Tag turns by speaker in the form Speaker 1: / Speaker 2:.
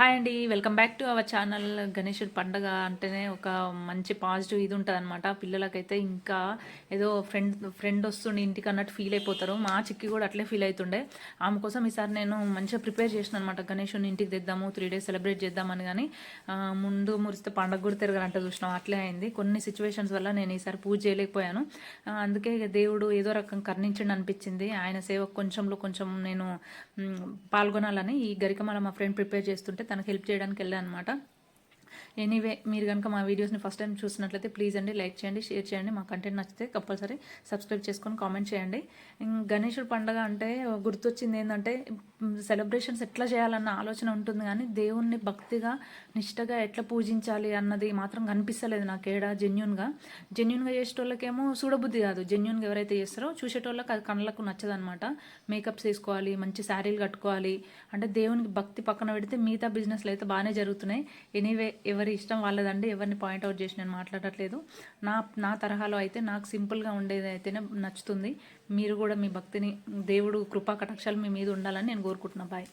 Speaker 1: Hi అండి welcome back to our channel. గణేషుడు పండగ అంటేనే ఒక మంచి పాజిటివ్ ఇది ఉంటుంది అనమాట పిల్లలకైతే ఇంకా ఏదో ఫ్రెండ్ ఫ్రెండ్ వస్తుండే ఇంటికి అన్నట్టు ఫీల్ అయిపోతారు. మా చిక్కి కూడా అట్లే ఫీల్ అవుతుండే ఆమె కోసం ఈసారి నేను మంచిగా ప్రిపేర్ చేసిన అనమాట గణేషుని ఇంటికి తెద్దాము త్రీ డేస్ సెలబ్రేట్ చేద్దామని కానీ ముందు మురిస్తే పండగ కూడా తిరగాలంటే చూసినాం. అట్లే అయింది. కొన్ని సిచ్యువేషన్స్ వల్ల నేను ఈసారి పూజ చేయలేకపోయాను. అందుకే దేవుడు ఏదో రకం కర్ణించండి అనిపించింది. ఆయన సేవ కొంచెంలో కొంచెం నేను పాల్గొనాలని ఈ గరికమాల మా ఫ్రెండ్ ప్రిపేర్ చేస్తుంటే తనకు హెల్ప్ చేయడానికి వెళ్ళాను అనమాట ఎనీవే మీరు కనుక మా వీడియోస్ని ఫస్ట్ టైం చూసినట్లయితే ప్లీజ్ అండి లైక్ చేయండి షేర్ చేయండి. మా కంటెంట్ నచ్చితే కంపల్సరీ సబ్స్క్రైబ్ చేసుకొని కామెంట్ చేయండి. ఇంక గణేశుడి పండగ అంటే గుర్తొచ్చింది ఏంటంటే సెలబ్రేషన్స్ ఎట్లా చేయాలన్న ఆలోచన ఉంటుంది కానీ దేవుణ్ణి భక్తిగా నిష్టగా ఎట్లా పూజించాలి అన్నది మాత్రం కనిపిస్తలేదు నాకు ఏడా జెన్యున్గా జెన్యున్గా చేసేటోళ్ళకేమో చూడబుద్ధి కాదు. జెన్యున్గా ఎవరైతే చేస్తారో చూసేటోళ్ళకి అది కళ్ళకు నచ్చదనమాట మేకప్స్ వేసుకోవాలి మంచి శారీలు కట్టుకోవాలి. అంటే దేవునికి భక్తి పక్కన పెడితే మిగతా బిజినెస్లు అయితే బాగానే జరుగుతున్నాయి. ఎనీవే ఎవరి ఇష్టం వాళ్ళదండి ఎవరిని పాయింట్అవుట్ చేసి నేను మాట్లాడట్లేదు. నా నా తరహాలో అయితే నాకు సింపుల్గా ఉండేది అయితేనే నచ్చుతుంది. మీరు కూడా మీ భక్తిని దేవుడు కృపా కటాక్షాలు మీ మీద ఉండాలని నేను కోరుకుంటున్నా. బాయ్.